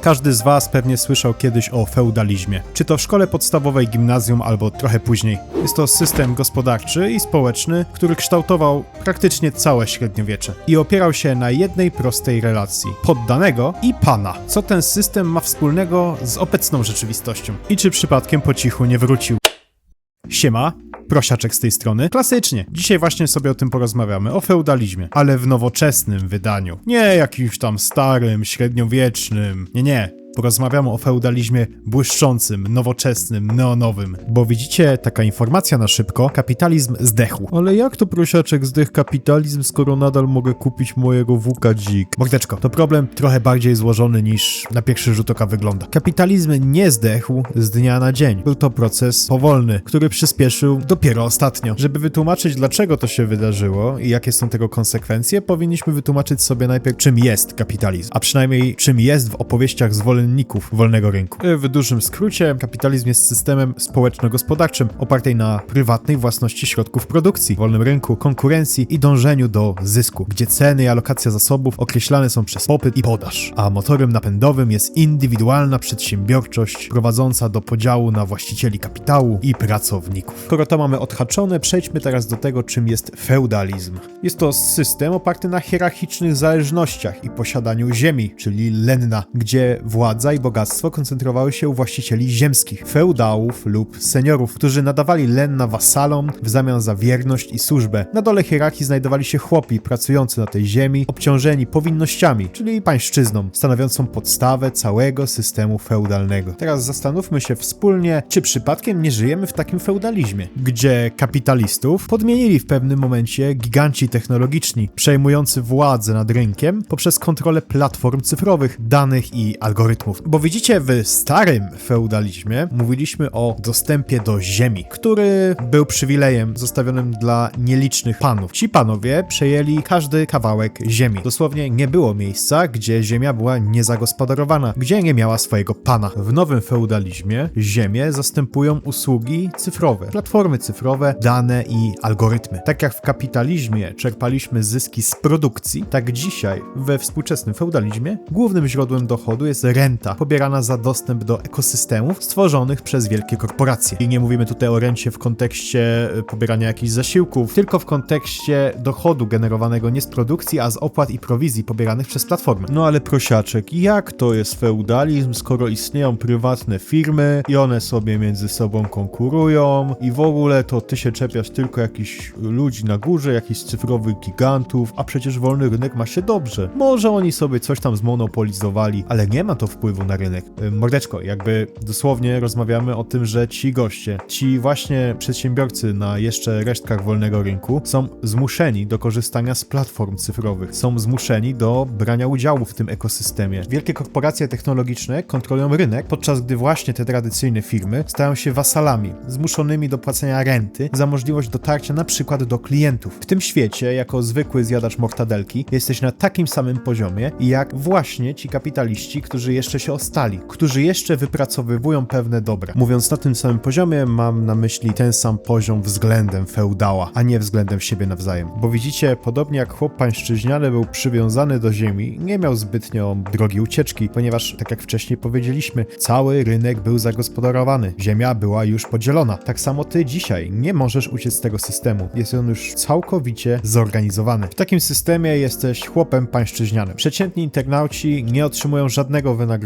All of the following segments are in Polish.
Każdy z Was pewnie słyszał kiedyś o feudalizmie. Czy to w szkole podstawowej, gimnazjum albo trochę później. Jest to system gospodarczy i społeczny, który kształtował praktycznie całe średniowiecze i opierał się na jednej prostej relacji poddanego i pana. Co ten system ma wspólnego z obecną rzeczywistością? I czy przypadkiem po cichu nie wrócił? Siema, prosiaczek z tej strony. Klasycznie. Dzisiaj właśnie sobie o tym porozmawiamy, o feudalizmie, ale w nowoczesnym wydaniu. Nie jakimś tam starym, średniowiecznym. Nie, nie. Porozmawiamy o feudalizmie błyszczącym, nowoczesnym, neonowym. Bo widzicie, taka informacja na szybko, kapitalizm zdechł. Ale jak to prosiaczek zdech kapitalizm, skoro nadal mogę kupić mojego wuka dzik? Mordeczko, to problem trochę bardziej złożony niż na pierwszy rzut oka wygląda. Kapitalizm nie zdechł z dnia na dzień. Był to proces powolny, który przyspieszył dopiero ostatnio. Żeby wytłumaczyć, dlaczego to się wydarzyło i jakie są tego konsekwencje, powinniśmy wytłumaczyć sobie najpierw, czym jest kapitalizm, a przynajmniej czym jest w opowieściach zwolenników wolnego rynku. W dużym skrócie, kapitalizm jest systemem społeczno-gospodarczym opartej na prywatnej własności środków produkcji, wolnym rynku, konkurencji i dążeniu do zysku, gdzie ceny i alokacja zasobów określane są przez popyt i podaż, a motorem napędowym jest indywidualna przedsiębiorczość prowadząca do podziału na właścicieli kapitału i pracowników. Skoro to mamy odhaczone, przejdźmy teraz do tego, czym jest feudalizm. Jest to system oparty na hierarchicznych zależnościach i posiadaniu ziemi, czyli lenna, gdzie władza i bogactwo koncentrowały się u właścicieli ziemskich, feudałów lub seniorów, którzy nadawali lenna wasalom w zamian za wierność i służbę. Na dole hierarchii znajdowali się chłopi pracujący na tej ziemi, obciążeni powinnościami, czyli pańszczyzną, stanowiącą podstawę całego systemu feudalnego. Teraz zastanówmy się wspólnie, czy przypadkiem nie żyjemy w takim feudalizmie, gdzie kapitalistów podmienili w pewnym momencie giganci technologiczni, przejmujący władzę nad rynkiem poprzez kontrolę platform cyfrowych, danych i algorytmów. Bo widzicie, w starym feudalizmie mówiliśmy o dostępie do ziemi, który był przywilejem zostawionym dla nielicznych panów. Ci panowie przejęli każdy kawałek ziemi. Dosłownie nie było miejsca, gdzie ziemia była niezagospodarowana, gdzie nie miała swojego pana. W nowym feudalizmie ziemię zastępują usługi cyfrowe, platformy cyfrowe, dane i algorytmy. Tak jak w kapitalizmie czerpaliśmy zyski z produkcji, tak dzisiaj we współczesnym feudalizmie głównym źródłem dochodu jest renta pobierana za dostęp do ekosystemów stworzonych przez wielkie korporacje. I nie mówimy tutaj o rencie w kontekście y, pobierania jakichś zasiłków, tylko w kontekście dochodu generowanego nie z produkcji, a z opłat i prowizji pobieranych przez platformy. No ale prosiaczek, jak to jest feudalizm, skoro istnieją prywatne firmy i one sobie między sobą konkurują i w ogóle to ty się czepiasz tylko jakichś ludzi na górze, jakichś cyfrowych gigantów, a przecież wolny rynek ma się dobrze. Może oni sobie coś tam zmonopolizowali, ale nie ma to wpływu na rynek. Y, Mordeczko, jakby dosłownie rozmawiamy o tym, że ci goście, ci właśnie przedsiębiorcy na jeszcze resztkach wolnego rynku są zmuszeni do korzystania z platform cyfrowych, są zmuszeni do brania udziału w tym ekosystemie. Wielkie korporacje technologiczne kontrolują rynek, podczas gdy właśnie te tradycyjne firmy stają się wasalami, zmuszonymi do płacenia renty za możliwość dotarcia na przykład do klientów. W tym świecie, jako zwykły zjadacz mortadelki, jesteś na takim samym poziomie, jak właśnie ci kapitaliści, którzy jeszcze się ostali, którzy jeszcze wypracowywują pewne dobra. Mówiąc na tym samym poziomie, mam na myśli ten sam poziom względem feudała, a nie względem siebie nawzajem. Bo widzicie, podobnie jak chłop pańszczyźniany był przywiązany do ziemi, nie miał zbytnio drogi ucieczki, ponieważ, tak jak wcześniej powiedzieliśmy, cały rynek był zagospodarowany, ziemia była już podzielona. Tak samo ty dzisiaj nie możesz uciec z tego systemu, jest on już całkowicie zorganizowany. W takim systemie jesteś chłopem pańszczyźnianym. Przeciętni internauci nie otrzymują żadnego wynagrodzenia,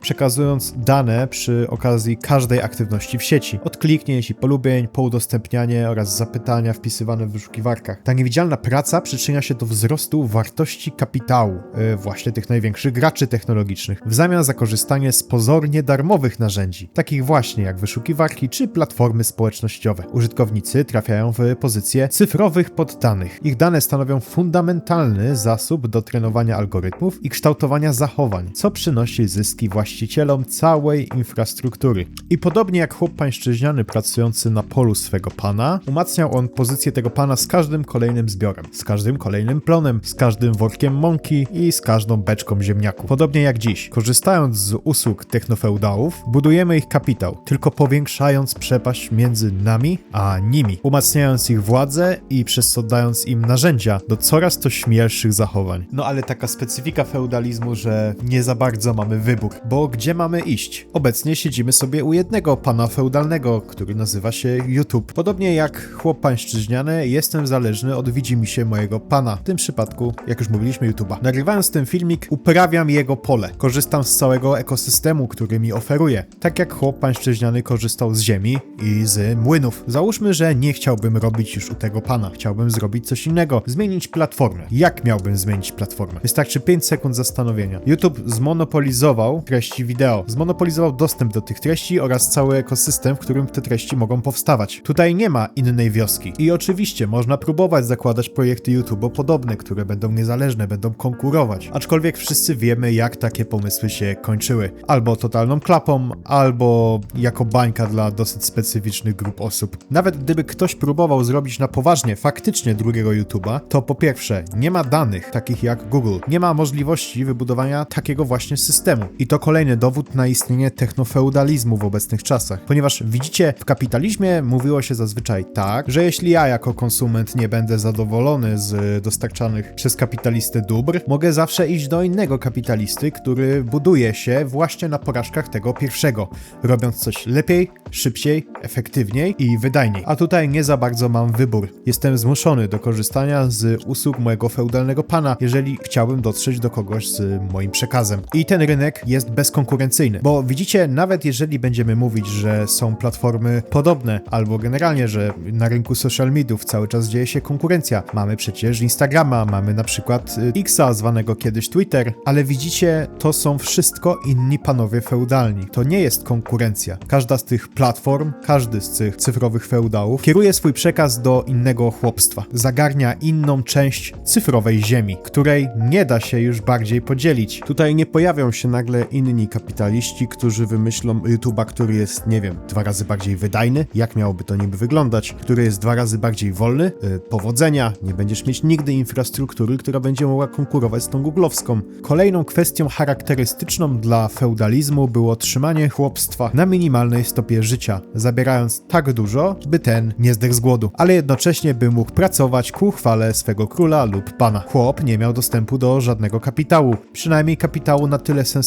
przekazując dane przy okazji każdej aktywności w sieci. Od kliknięć i polubień, po udostępnianie oraz zapytania wpisywane w wyszukiwarkach. Ta niewidzialna praca przyczynia się do wzrostu wartości kapitału, yy, właśnie tych największych graczy technologicznych, w zamian za korzystanie z pozornie darmowych narzędzi, takich właśnie jak wyszukiwarki czy platformy społecznościowe. Użytkownicy trafiają w pozycję cyfrowych poddanych. Ich dane stanowią fundamentalny zasób do trenowania algorytmów i kształtowania zachowań, co przynosi zyski właścicielom całej infrastruktury. I podobnie jak chłop pańszczyźniany pracujący na polu swego pana, umacniał on pozycję tego pana z każdym kolejnym zbiorem, z każdym kolejnym plonem, z każdym workiem mąki i z każdą beczką ziemniaków. Podobnie jak dziś, korzystając z usług technofeudałów, budujemy ich kapitał, tylko powiększając przepaść między nami a nimi, umacniając ich władzę i przez co dając im narzędzia do coraz to śmielszych zachowań. No ale taka specyfika feudalizmu, że nie za bardzo mamy wybór, bo gdzie mamy iść? Obecnie siedzimy sobie u jednego pana feudalnego, który nazywa się YouTube. Podobnie jak chłop pańszczyźniany, jestem zależny od widzimisię mojego pana, w tym przypadku, jak już mówiliśmy, YouTube'a. Nagrywając ten filmik, uprawiam jego pole. Korzystam z całego ekosystemu, który mi oferuje. Tak jak chłop pańszczyźniany korzystał z ziemi i z młynów. Załóżmy, że nie chciałbym robić już u tego pana. Chciałbym zrobić coś innego. Zmienić platformę. Jak miałbym zmienić platformę? Wystarczy 5 sekund zastanowienia. YouTube zmonopolizował treści wideo. Zmonopolizował dostęp do tych treści oraz cały ekosystem, w którym te treści mogą powstawać. Tutaj nie ma innej wioski. I oczywiście można próbować zakładać projekty YouTube podobne, które będą niezależne, będą konkurować. Aczkolwiek wszyscy wiemy, jak takie pomysły się kończyły. Albo totalną klapą, albo jako bańka dla dosyć specyficznych grup osób. Nawet gdyby ktoś próbował zrobić na poważnie faktycznie drugiego YouTube'a, to po pierwsze, nie ma danych takich jak Google. Nie ma możliwości wybudowania takiego właśnie systemu. I to kolejny dowód na istnienie technofeudalizmu w obecnych czasach. Ponieważ widzicie, w kapitalizmie mówiło się zazwyczaj tak, że jeśli ja jako konsument nie będę zadowolony z dostarczanych przez kapitalistę dóbr, mogę zawsze iść do innego kapitalisty, który buduje się właśnie na porażkach tego pierwszego, robiąc coś lepiej, szybciej, efektywniej i wydajniej. A tutaj nie za bardzo mam wybór. Jestem zmuszony do korzystania z usług mojego feudalnego pana, jeżeli chciałbym dotrzeć do kogoś z moim przekazem. I ten rynek jest bezkonkurencyjny, bo widzicie, nawet jeżeli będziemy mówić, że są platformy podobne, albo generalnie, że na rynku social mediów cały czas dzieje się konkurencja. Mamy przecież Instagrama, mamy na przykład y, Xa, zwanego kiedyś Twitter, ale widzicie, to są wszystko inni panowie feudalni. To nie jest konkurencja. Każda z tych platform, każdy z tych cyfrowych feudałów kieruje swój przekaz do innego chłopstwa. Zagarnia inną część cyfrowej ziemi, której nie da się już bardziej podzielić. Tutaj nie pojawią się nagle inni kapitaliści, którzy wymyślą YouTube'a, który jest, nie wiem, dwa razy bardziej wydajny. Jak miałoby to niby wyglądać? Który jest dwa razy bardziej wolny? Yy, powodzenia. Nie będziesz mieć nigdy infrastruktury, która będzie mogła konkurować z tą googlowską. Kolejną kwestią charakterystyczną dla feudalizmu było trzymanie chłopstwa na minimalnej stopie życia, zabierając tak dużo, by ten nie zdechł z głodu, ale jednocześnie by mógł pracować ku chwale swego króla lub pana. Chłop nie miał dostępu do żadnego kapitału, przynajmniej kapitału na tyle sensownego,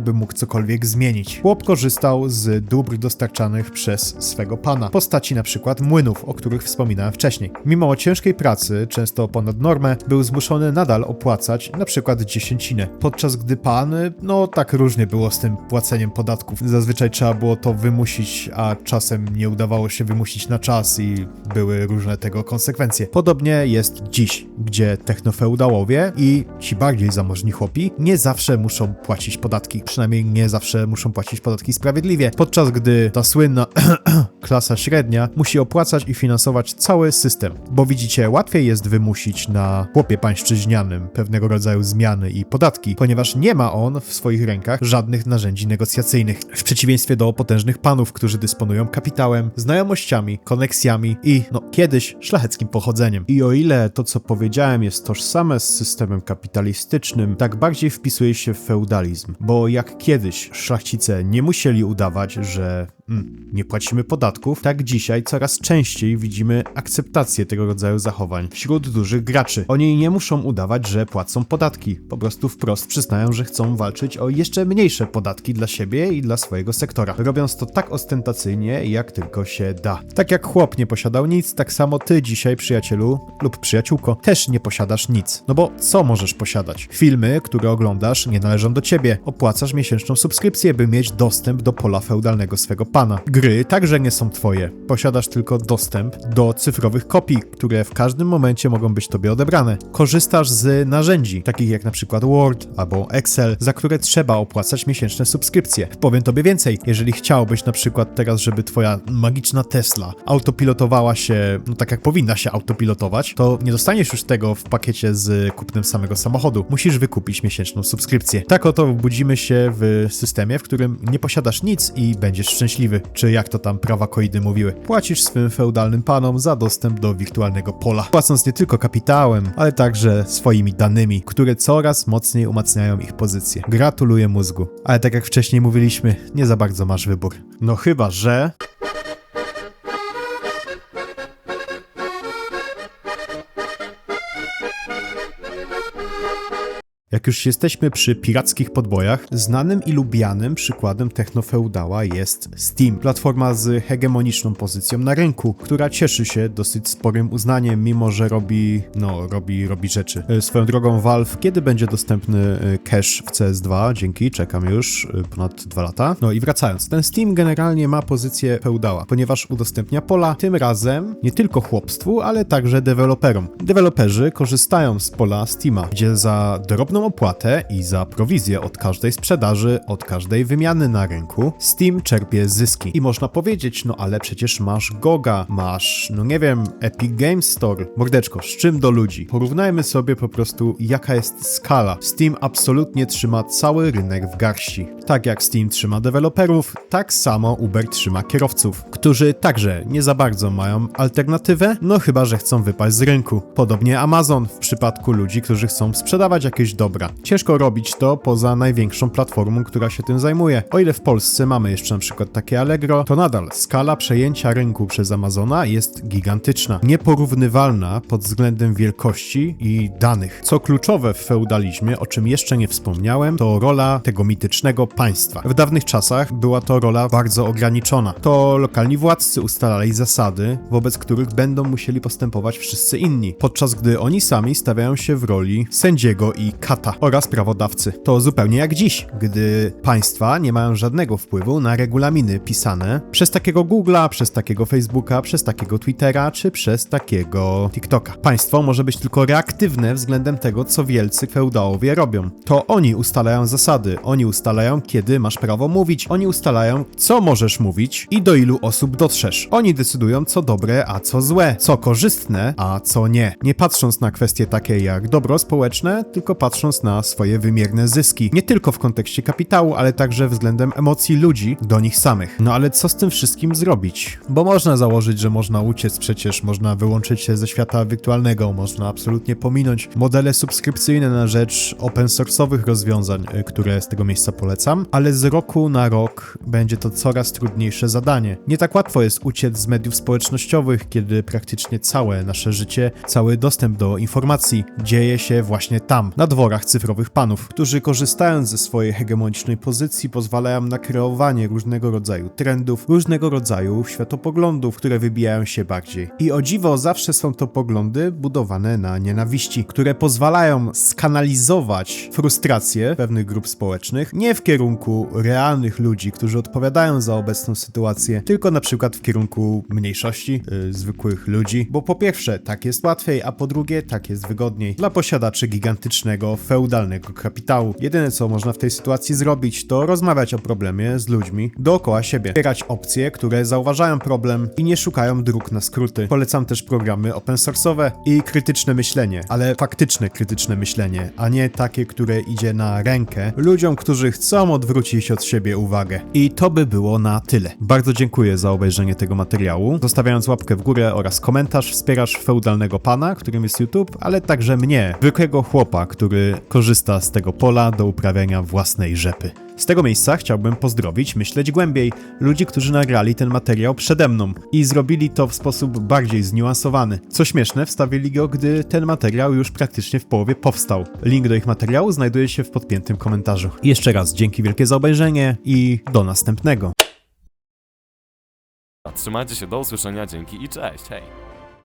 by mógł cokolwiek zmienić. Chłop korzystał z dóbr dostarczanych przez swego pana, postaci na przykład młynów, o których wspominałem wcześniej. Mimo ciężkiej pracy, często ponad normę, był zmuszony nadal opłacać na przykład dziesięcinę, podczas gdy pan, no tak różnie było z tym płaceniem podatków. Zazwyczaj trzeba było to wymusić, a czasem nie udawało się wymusić na czas i były różne tego konsekwencje. Podobnie jest dziś, gdzie technofeudałowie i ci bardziej zamożni chłopi nie zawsze muszą płacić podatki. Przynajmniej nie zawsze muszą płacić podatki sprawiedliwie, podczas gdy ta słynna klasa średnia musi opłacać i finansować cały system. Bo widzicie, łatwiej jest wymusić na chłopie pańszczyźnianym pewnego rodzaju zmiany i podatki, ponieważ nie ma on w swoich rękach żadnych narzędzi negocjacyjnych. W przeciwieństwie do potężnych panów, którzy dysponują kapitałem, znajomościami, koneksjami i, no, kiedyś szlacheckim pochodzeniem. I o ile to, co powiedziałem, jest tożsame z systemem kapitalistycznym, tak bardziej wpisuje się w feudalizm. Bo jak kiedyś szlachcice nie musieli udawać, że mm, nie płacimy podatków, tak dzisiaj coraz częściej widzimy akceptację tego rodzaju zachowań wśród dużych graczy. Oni nie muszą udawać, że płacą podatki. Po prostu wprost przyznają, że chcą walczyć o jeszcze mniejsze podatki dla siebie i dla swojego sektora. Robiąc to tak ostentacyjnie, jak tylko się da. Tak jak chłop nie posiadał nic, tak samo ty dzisiaj, przyjacielu lub przyjaciółko, też nie posiadasz nic. No bo co możesz posiadać? Filmy, które oglądasz, nie należą do ciebie. Opłacasz miesięczną subskrypcję, by mieć dostęp do pola feudalnego swego pana. Gry także nie są twoje. Posiadasz tylko dostęp do cyfrowych kopii, które w każdym momencie mogą być tobie odebrane. Korzystasz z narzędzi, takich jak na przykład Word albo Excel, za które trzeba opłacać miesięczne subskrypcje. Powiem tobie więcej, jeżeli chciałbyś na przykład teraz, żeby twoja magiczna Tesla autopilotowała się, no tak jak powinna się autopilotować, to nie dostaniesz już tego w pakiecie z kupnem samego samochodu. Musisz wykupić miesięczną subskrypcję. Tak oto budzimy się w systemie, w którym nie posiadasz nic i będziesz szczęśliwy. Czy jak to tam prawa koidy mówiły. Płacisz swym feudalnym panom za dostęp do wirtualnego pola. Płacąc nie tylko kapitałem, ale także swoimi danymi, które coraz mocniej umacniają ich pozycję. Gratuluję mózgu. Ale tak jak wcześniej mówiliśmy, nie za bardzo masz wybór. No chyba, że... Jak już jesteśmy przy pirackich podbojach, znanym i lubianym przykładem technofeudała jest Steam, platforma z hegemoniczną pozycją na rynku, która cieszy się dosyć sporym uznaniem, mimo że robi, no, robi, robi rzeczy. E, Swoją drogą Valve, kiedy będzie dostępny e, cache w CS2? Dzięki, czekam już e, ponad dwa lata. No i wracając, ten Steam generalnie ma pozycję feudała, ponieważ udostępnia pola, tym razem nie tylko chłopstwu, ale także deweloperom. Deweloperzy korzystają z pola Steama, gdzie za drobną opłatę i za prowizję od każdej sprzedaży, od każdej wymiany na rynku, Steam czerpie zyski. I można powiedzieć, no ale przecież masz Goga, masz, no nie wiem, Epic Games Store. Mordeczko, z czym do ludzi? Porównajmy sobie po prostu, jaka jest skala. Steam absolutnie trzyma cały rynek w garści. Tak jak Steam trzyma deweloperów, tak samo Uber trzyma kierowców, którzy także nie za bardzo mają alternatywę, no chyba, że chcą wypaść z rynku. Podobnie Amazon w przypadku ludzi, którzy chcą sprzedawać jakieś dobra. Ciężko robić to poza największą platformą, która się tym zajmuje. O ile w Polsce mamy jeszcze na przykład takie Allegro, to nadal skala przejęcia rynku przez Amazona jest gigantyczna. Nieporównywalna pod względem wielkości i danych. Co kluczowe w feudalizmie, o czym jeszcze nie wspomniałem, to rola tego mitycznego państwa. W dawnych czasach była to rola bardzo ograniczona. To lokalni władcy ustalali zasady, wobec których będą musieli postępować wszyscy inni, podczas gdy oni sami stawiają się w roli sędziego i kata oraz prawodawcy. To zupełnie jak dziś, gdy państwa nie mają żadnego wpływu na regulaminy pisane przez takiego Google'a, przez takiego Facebooka, przez takiego Twittera czy przez takiego TikToka. Państwo może być tylko reaktywne względem tego, co wielcy feudałowie robią. To oni ustalają zasady, oni ustalają, kiedy masz prawo mówić, oni ustalają, co możesz mówić i do ilu osób dotrzesz. Oni decydują, co dobre, a co złe, co korzystne, a co nie. Nie patrząc na kwestie takie jak dobro społeczne, tylko patrząc na swoje wymierne zyski. Nie tylko w kontekście kapitału, ale także względem emocji ludzi do nich samych. No ale co z tym wszystkim zrobić? Bo można założyć, że można uciec przecież, można wyłączyć się ze świata wirtualnego, można absolutnie pominąć modele subskrypcyjne na rzecz open source'owych rozwiązań, y, które z tego miejsca polecam, ale z roku na rok będzie to coraz trudniejsze zadanie. Nie tak łatwo jest uciec z mediów społecznościowych, kiedy praktycznie całe nasze życie, cały dostęp do informacji dzieje się właśnie tam, na dworach cyfrowych panów, którzy korzystając ze swojej hegemonicznej pozycji pozwalają na kreowanie różnego rodzaju trendów, różnego rodzaju światopoglądów, które wybijają się bardziej. I o dziwo zawsze są to poglądy budowane na nienawiści, które pozwalają skanalizować frustrację pewnych grup społecznych nie w kierunku realnych ludzi, którzy odpowiadają za obecną sytuację, tylko na przykład w kierunku mniejszości, yy, zwykłych ludzi, bo po pierwsze tak jest łatwiej, a po drugie tak jest wygodniej dla posiadaczy gigantycznego, feudalnego kapitału. Jedyne co można w tej sytuacji zrobić, to rozmawiać o problemie z ludźmi dookoła siebie, wspierać opcje, które zauważają problem i nie szukają dróg na skróty. Polecam też programy open source'owe i krytyczne myślenie, ale faktyczne krytyczne myślenie, a nie takie, które idzie na rękę ludziom, którzy chcą odwrócić od siebie uwagę. I to by było na tyle. Bardzo dziękuję za obejrzenie tego materiału. Zostawiając łapkę w górę oraz komentarz wspierasz feudalnego pana, którym jest YouTube, ale także mnie, zwykłego chłopa, który korzysta z tego pola do uprawiania własnej rzepy. Z tego miejsca chciałbym pozdrowić, myśleć głębiej, ludzi, którzy nagrali ten materiał przede mną i zrobili to w sposób bardziej zniuansowany. Co śmieszne, wstawili go, gdy ten materiał już praktycznie w połowie powstał. Link do ich materiału znajduje się w podpiętym komentarzu. Jeszcze raz dzięki wielkie za obejrzenie i do następnego. Trzymajcie się, do usłyszenia, dzięki i cześć, hej!